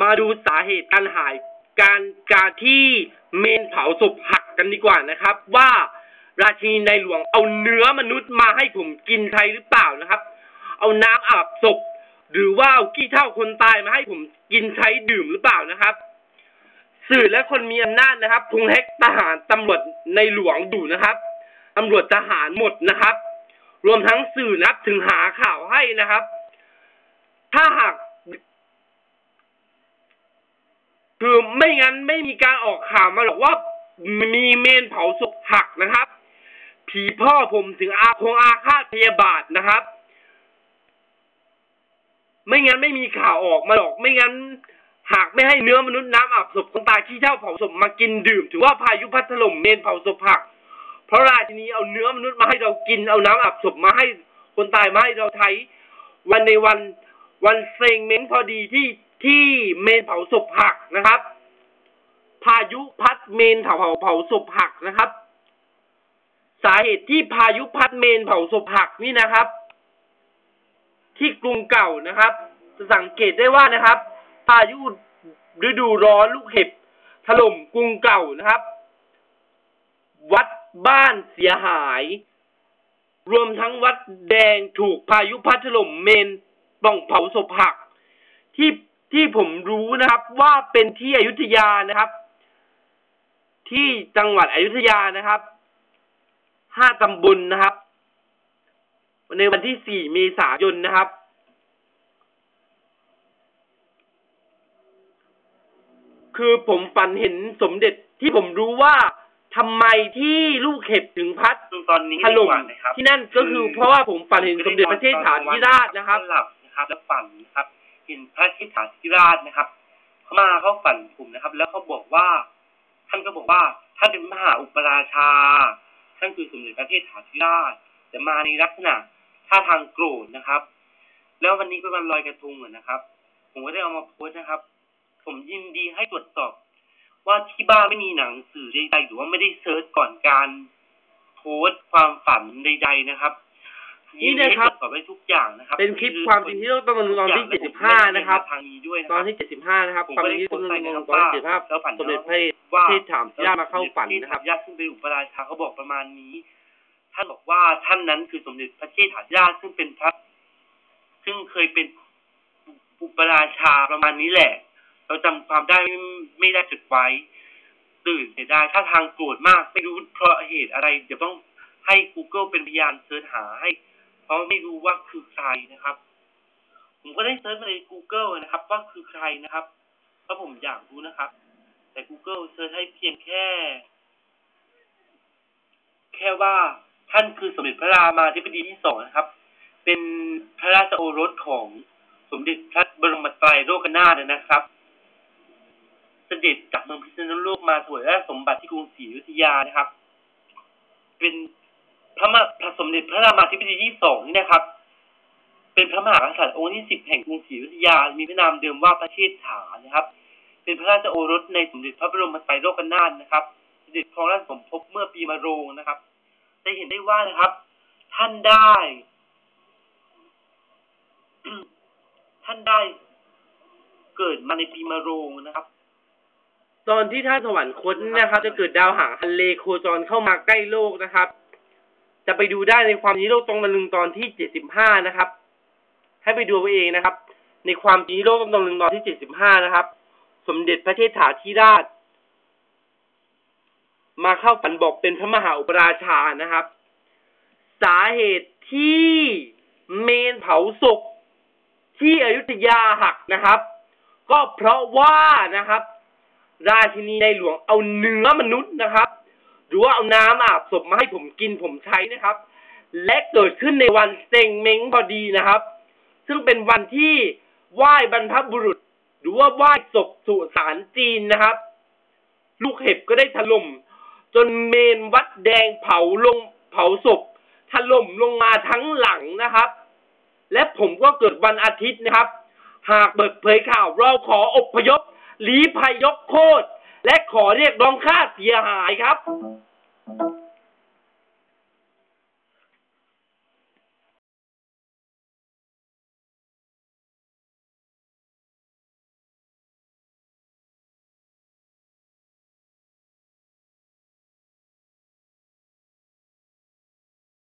มาดูสาเหตุการหายการการที่เมนเผาศพหักกันดีกว่านะครับ ว่าราชินีในหลวงเอาเนื้อมนุษย์มาให้ผมกินใช้หรือเปล่านะครับ เอาน้ำอาบศพ หรือว่าเอาขี้เท่าคนตายมาให้ผมกินใช้ดื่มหรือเปล่านะครับ สื่อและคนมีอำนาจนะครับคงแฮกทหารตำรวจในหลวงอยู่นะครับตำรวจทหารหมดนะครับ รวมทั้งสื่อนับถึงหาข่าวให้นะครับ ถ้าหาก คือไม่งั้นไม่มีการออกข่าวมาหรอกว่ามีเมนเผาศพหักนะครับ ผีพ่อผมถึงอาคงอาฆาตพยาบาทนะครับ ไม่งั้นไม่มีข่าวออกมาหรอก ไม่งั้น หากไม่ให้เนื้อมนุษย์น้ำอาบศพคนตายที่เท่าเผาศพมากินดื่ม ถือว่าพายุพัดถล่มเมนเผาศพหัก เพราะราชินีเอาเนื้อมนุษย์มาให้เรากินเอาน้ำอาบศพมาให้คนตายมาให้เราใช้วันในวันวันเซงเม้งพอดีที่ ที่เมนเผาศพหักนะครับ พายุพัดเมนเผาเผาเผาศพหักนะครับ สาเหตุที่พายุพัดเมนเผาศพหักนี่นะครับ ที่กรุงเก่านะครับ จะสังเกตได้ว่านะครับ พายุฤดูร้อนลูกเห็บถล่มกรุงเก่านะครับ วัดบ้านเสียหาย รวมทั้งวัดแดงถูกพายุพัดถล่มเมนต้องเผาศพหัก ที่ ที่ผมรู้นะครับว่าเป็นที่อยุธยานะครับ ที่จังหวัดอยุธยานะครับห้าตำบลนนะครับ ในวันที่สี่เมษายนนะครับ คือผมฝันเห็นสมเด็จที่ผมรู้ว่าทำไมที่ลูกเห็บถึงพัดตอนนี้ถล่มดีกว่านะครับที่นั่นก็คือเพราะว่าผมฝันเห็นสมเด็จพระเทพฐานธิราชนะครับหลับนะครับ แล้วฝันนะครับ เห็นพระเทพฐานธิราชนะครับเขามาเข้าฝันผมนะครับ แล้วเขาบอกว่า ท่านก็บอกว่าท่านเป็นมหาอุปราชา ท่านคือสมเด็จพระเทพฐานธิราช แต่มาในลักษณะท่าทางโกรธนะครับ แล้ววันนี้เป็นวันลอยกระทงเหมือนนะครับ ผมก็ได้เอามาโพสต์นะครับ ผมยินดีให้ตรวจสอบ ว่าที่บ้านไม่มีหนังสือใดๆหรือว่าไม่ได้เซิร์ชก่อนการโพสต์ความฝันใด ๆนะครับ นี่นะครับยิดีให้ตรวจสอบได้ทุกอย่างนะครับ เป็นคลิปความจริงที่ต้องต้องตอนที่เจ็ดสิบห้านะครับทางนี้ด้วยนะตคอนรับที่เจ็ดสิบห้านะครับผมความก็จริได้งที่โพต้สองต์ไปตอนนะครับที่เจ็ดสิบห้าแล้วฝันสมเด็จพระว่าเทพถามญาติมาเข้าฝันนะครับญาติซึ่งเป็นอุปราชาเขาบอกประมาณนี้ ท่านบอกว่าท่านนั้นคือสมเด็จพระเชษฐาธิราชซึ่งเป็นพระซึ่งเคยเป็นอุปราชาประมาณนี้แหละ เราจำความได้ไม่ไม่ได้จดไว้ ตื่นเสียดายถ้าทางโกรธมากไม่รู้เพราะเหตุอะไรเดี๋ยวต้องให้ Google เป็นพยานเสิร์ชหาให้ เราไม่รู้ว่าคือใครนะครับ ผมก็ได้เสิร์ชมาใน Google นะครับ ว่าคือใครนะครับเพราะผมอยากรู้นะครับ แต่ Google เสิร์ชให้เพียงแค่ แค่ว่าท่านคือสมเด็จพระรามาธิบดีที่สองนะครับ เป็นพระราชโอรสของสมเด็จพระบรมไตรโลกนาถนะครับ เสด็จจากเมืองพิษณุโลกมาถวายราชสมบัติที่กรุงศรีอยุธยานะครับ เป็น พระมหาพระสมเด็จพระรามาธิบดีที่สองนี่นะครับ เป็นพระมหากษัตริย์องค์ที่สิบแห่งกรุงศรีอยุธยา มีพระนามเดิมว่าพระเชษฐานะครับ เป็นพระราชโอรสในสมเด็จพระบรมไตรโลกนาถนะครับเสด็จครองราชสมภพเมื่อปีมะโรงนะครับจะเห็นได้ว่านะครับ ท่านได้ ท่านได้เกิดมาในปีมะโรงนะครับตอนที่ท่านสวรรคตนะครับ จะเกิดดาวหางฮันเลโคจรเข้ามาใกล้โลกนะครับ จะไปดูได้ในความจริงโลกตรงตะลึงตอนที่เจ็ดสิบห้านะครับ ให้ไปดูเอาเองนะครับ ในความจริงโลกตรงตะลึงตอนที่เจ็ดสิบห้านะครับ สมเด็จพระเทพถาธิราช มาเข้าฝันบอกเป็นพระมหาอุปราชานะครับ สาเหตุที่เมนเผาศพที่อยุธยาหักนะครับ ก็เพราะว่านะครับ ราชินีในหลวงเอาเนื้อมนุษย์นะครับ หรือว่าเอาน้ำอาบศพมาให้ผมกินผมใช้นะครับ และเกิดขึ้นในวันเซงเม้งพอดีนะครับ ซึ่งเป็นวันที่ไหว้บรรพบุรุษ หรือว่าไหว้ศพสุสานจีนนะครับ ลูกเห็บก็ได้ถล่ม จนเมนวัดแดงเผาลงเผาศพถล่มลงมาทั้งหลังนะครับ และผมก็เกิดวันอาทิตย์นะครับ หากเปิดเผยข่าวเราขออบพยพลีภัยยกโคตร และขอเรียกร้องค่าเสียหายครับ